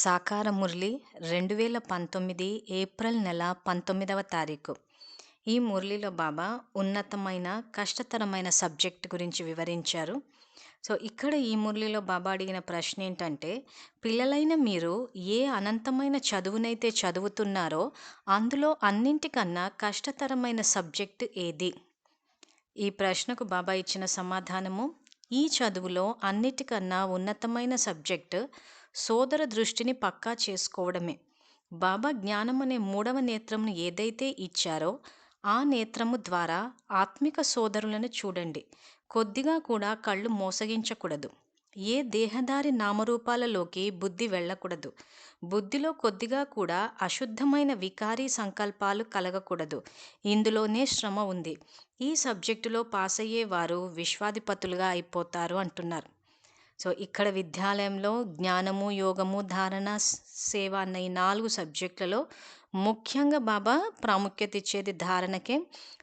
సాకార మురళి రెండు వేల పంతొమ్మిది ఏప్రిల్ నెల పంతొమ్మిదవ తారీఖు. ఈ మురళిలో బాబా ఉన్నతమైన కష్టతరమైన సబ్జెక్ట్ గురించి వివరించారు. సో ఇక్కడ ఈ మురళిలో బాబా అడిగిన ప్రశ్న ఏంటంటే పిల్లలైన మీరు ఏ అనంతమైన చదువునైతే చదువుతున్నారో అందులో అన్నింటికన్నా కష్టతరమైన సబ్జెక్టు ఏది? ఈ ప్రశ్నకు బాబా ఇచ్చిన సమాధానము ఈ చదువులో అన్నిటికన్నా ఉన్నతమైన సబ్జెక్టు సోదర దృష్టిని పక్కా చేసుకోవడమే. బాబా జ్ఞానం అనే మూడవ నేత్రమును ఏదైతే ఇచ్చారో ఆ నేత్రము ద్వారా ఆత్మిక సోదరులను చూడండి. కొద్దిగా కూడా కళ్ళు మోసగించకూడదు. ఏ దేహదారి నామరూపాలలోకి బుద్ధి వెళ్ళకూడదు. బుద్ధిలో కొద్దిగా కూడా అశుద్ధమైన వికారీ సంకల్పాలు కలగకూడదు. ఇందులోనే శ్రమ ఉంది. ఈ సబ్జెక్టులో పాస్ అయ్యే వారు విశ్వాధిపతులుగా అయిపోతారు అంటున్నారు. సో ఇక్కడ విద్యాలయంలో జ్ఞానము యోగము ధారణ సేవ అన్న ఈ నాలుగు సబ్జెక్టులలో ముఖ్యంగా బాబా ప్రాముఖ్యత ఇచ్చేది ధారణకే.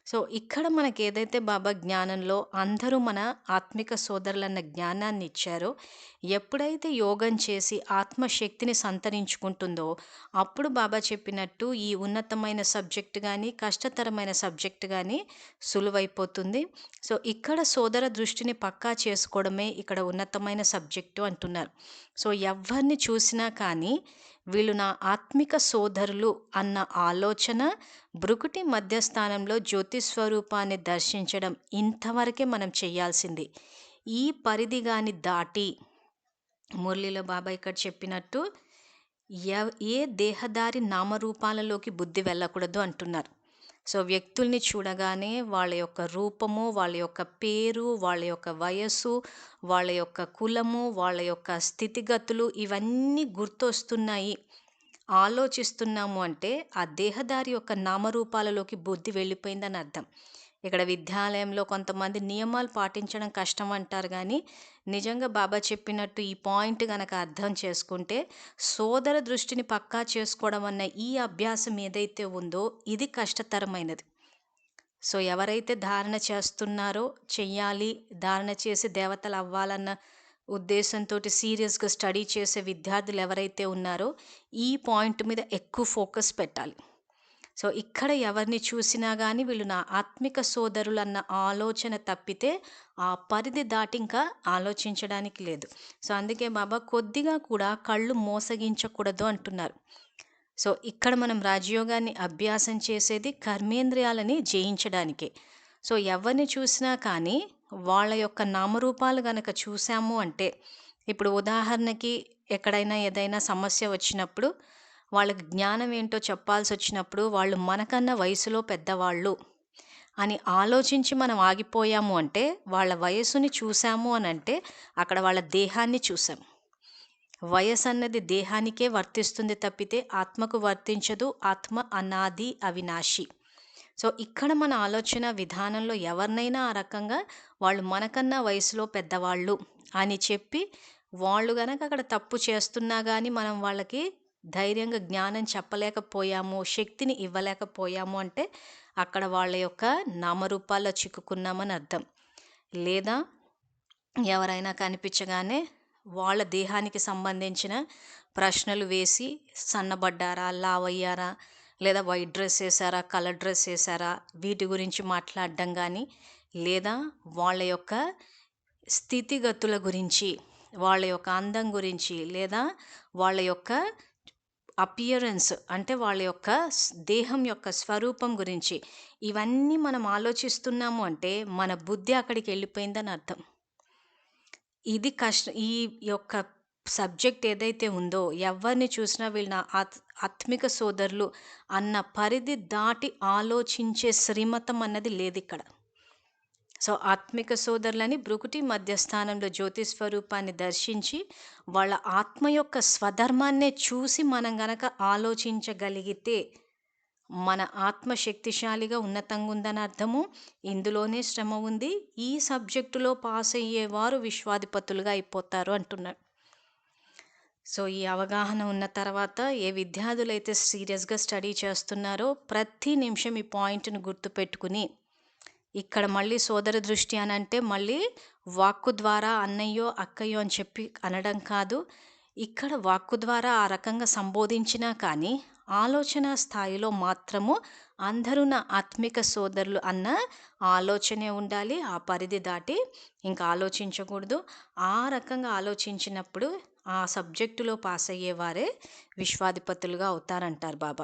సో ఇక్కడ మనకి ఏదైతే బాబా జ్ఞానంలో అందరూ మన ఆత్మిక సోదరులన్న జ్ఞానాన్ని ఇచ్చారో ఎప్పుడైతే యోగం చేసి ఆత్మశక్తిని సంతరించుకుంటుందో అప్పుడు బాబా చెప్పినట్టు ఈ ఉన్నతమైన సబ్జెక్ట్ కానీ కష్టతరమైన సబ్జెక్ట్ కానీ సులువైపోతుంది. సో ఇక్కడ సోదర దృష్టిని పక్కా చేసుకోవడమే ఇక్కడ ఉన్నతమైన సబ్జెక్టు అంటున్నారు. సో ఎవరిని చూసినా కానీ వీళ్ళు నా ఆత్మిక సోదరులు అన్న ఆలోచన బ్రుకుటి మధ్యస్థానంలో జ్యోతి స్వరూపాన్ని దర్శించడం ఇంతవరకే మనం చేయాల్సింది. ఈ పరిధి గాని దాటి మురళీలో బాబా ఇక్కడ చెప్పినట్టు ఏ దేహదారి నామరూపాలలోకి బుద్ధి వెళ్ళకూడదు అంటున్నారు. సో వ్యక్తుల్ని చూడగానే వాళ్ళ యొక్క రూపము వాళ్ళ యొక్క పేరు వాళ్ళ యొక్క వయస్సు వాళ్ళ యొక్క కులము వాళ్ళ యొక్క స్థితిగతులు ఇవన్నీ గుర్తొస్తున్నాయి. ఆలోచిస్తున్నాము అంటే ఆ దేహదారి యొక్క నామరూపాలలోకి బుద్ధి వెళ్ళిపోయిందని అర్థం. ఇక్కడ విద్యాలయంలో కొంతమంది నియమాలు పాటించడం కష్టం అంటారు కానీ నిజంగా బాబా చెప్పినట్టు ఈ పాయింట్ గనక అర్థం చేసుకుంటే సోదర దృష్టిని పక్కా చేసుకోవడం అన్న ఈ అభ్యాసం ఏదైతే ఉందో ఇది కష్టతరమైనది. సో ఎవరైతే ధారణ చేస్తున్నారో చెయ్యాలి ధారణ చేసి దేవతలు అవ్వాలన్న ఉద్దేశంతో సీరియస్గా స్టడీ చేసే విద్యార్థులు ఎవరైతే ఉన్నారో ఈ పాయింట్ మీద ఎక్కువ ఫోకస్ పెట్టాలి. సో ఇక్కడ ఎవరిని చూసినా కానీ వీళ్ళు నా ఆత్మిక సోదరులు అన్న ఆలోచన తప్పితే ఆ పరిధి దాటి ఇంకా ఆలోచించడానికి లేదు. సో అందుకే బాబా కొద్దిగా కూడా కళ్ళు మోసగించకూడదు అంటున్నారు. సో ఇక్కడ మనం రాజయోగాన్ని అభ్యాసం చేసేది కర్మేంద్రియాలని జయించడానికే. సో ఎవరిని చూసినా కానీ వాళ్ళ యొక్క నామరూపాలు గనక చూసాము అంటే ఇప్పుడు ఉదాహరణకి ఎక్కడైనా ఏదైనా సమస్య వచ్చినప్పుడు వాళ్ళకి జ్ఞానం ఏంటో చెప్పాల్సి వచ్చినప్పుడు వాళ్ళు మనకన్నా వయసులో పెద్దవాళ్ళు అని ఆలోచించి మనం ఆగిపోయాము అంటే వాళ్ళ వయసుని చూసాము అని అంటే అక్కడ వాళ్ళ దేహాన్ని చూసాం. వయసు అన్నది దేహానికే వర్తిస్తుంది తప్పితే ఆత్మకు వర్తించదు ఆత్మ అనాది అవినాశి. సో ఇక్కడ మన ఆలోచన విధానంలో ఎవరినైనా ఆ రకంగా వాళ్ళు మనకన్నా వయసులో పెద్దవాళ్ళు అని చెప్పి వాళ్ళు గనక అక్కడ తప్పు చేస్తున్నా కానీ మనం వాళ్ళకి ధైర్యంగా జ్ఞానం చెప్పలేకపోయాము శక్తిని ఇవ్వలేకపోయాము అంటే అక్కడ వాళ్ళ యొక్క నామరూపాల్లో చిక్కుకున్నామని అర్థం. లేదా ఎవరైనా కనిపించగానే వాళ్ళ దేహానికి సంబంధించిన ప్రశ్నలు వేసి సన్నబడ్డారా లావయ్యారా లేదా వైట్ డ్రెస్ వేసారా కలర్ డ్రెస్ వేసారా వీటి గురించి మాట్లాడడం కానీ లేదా వాళ్ళ యొక్క స్థితిగతుల గురించి వాళ్ళ యొక్క అందం గురించి లేదా వాళ్ళ యొక్క అపియరెన్స్ అంటే వాళ్ళ యొక్క దేహం యొక్క స్వరూపం గురించి. ఇవన్నీ మనం ఆలోచిస్తున్నాము అంటే మన బుద్ధి అక్కడికి వెళ్ళిపోయిందని అర్థం. ఇది కష్ట ఈ యొక్క సబ్జెక్ట్ ఏదైతే ఉందో ఎవరిని చూసినా వీళ్ళు నా ఆత్ ఆత్మిక సోదరులు అన్న పరిధి దాటి ఆలోచించే శ్రీమతం అన్నది లేదు ఇక్కడ సో ఆత్మిక సోదరులని బ్రుకుటి మధ్యస్థానంలో జ్యోతి స్వరూపాన్ని దర్శించి వాళ్ళ ఆత్మ యొక్క స్వధర్మాన్నే చూసి మనం గనక ఆలోచించగలిగితే మన ఆత్మ శక్తిశాలిగా ఉన్నతంగా ఉందని అర్థము. ఇందులోనే శ్రమ ఉంది. ఈ సబ్జెక్టులో పాస్ అయ్యేవారు విశ్వాధిపతులుగా అయిపోతారు అంటున్నాడు. సో ఈ అవగాహన ఉన్న తర్వాత ఏ విద్యార్థులు అయితే సీరియస్గా స్టడీ చేస్తున్నారో ప్రతి నిమిషం ఈ పాయింట్ను గుర్తుపెట్టుకుని ఇక్కడ మళ్ళీ సోదర దృష్టి అని అంటే మళ్ళీ వాక్కు ద్వారా అన్నయ్యో అక్కయ్యో అని చెప్పి అనడం కాదు. ఇక్కడ వాక్కు ద్వారా ఆ రకంగా సంబోధించినా కానీ ఆలోచన స్థాయిలో మాత్రము అందరూ నా ఆత్మిక సోదరులు అన్న ఆలోచనే ఉండాలి. ఆ పరిధి దాటి ఇంకా ఆలోచించకూడదు. ఆ రకంగా ఆలోచించినప్పుడు ఆ సబ్జెక్టులో పాస్ అయ్యేవారే విశ్వాధిపతులుగా అవుతారంటారు బాబా.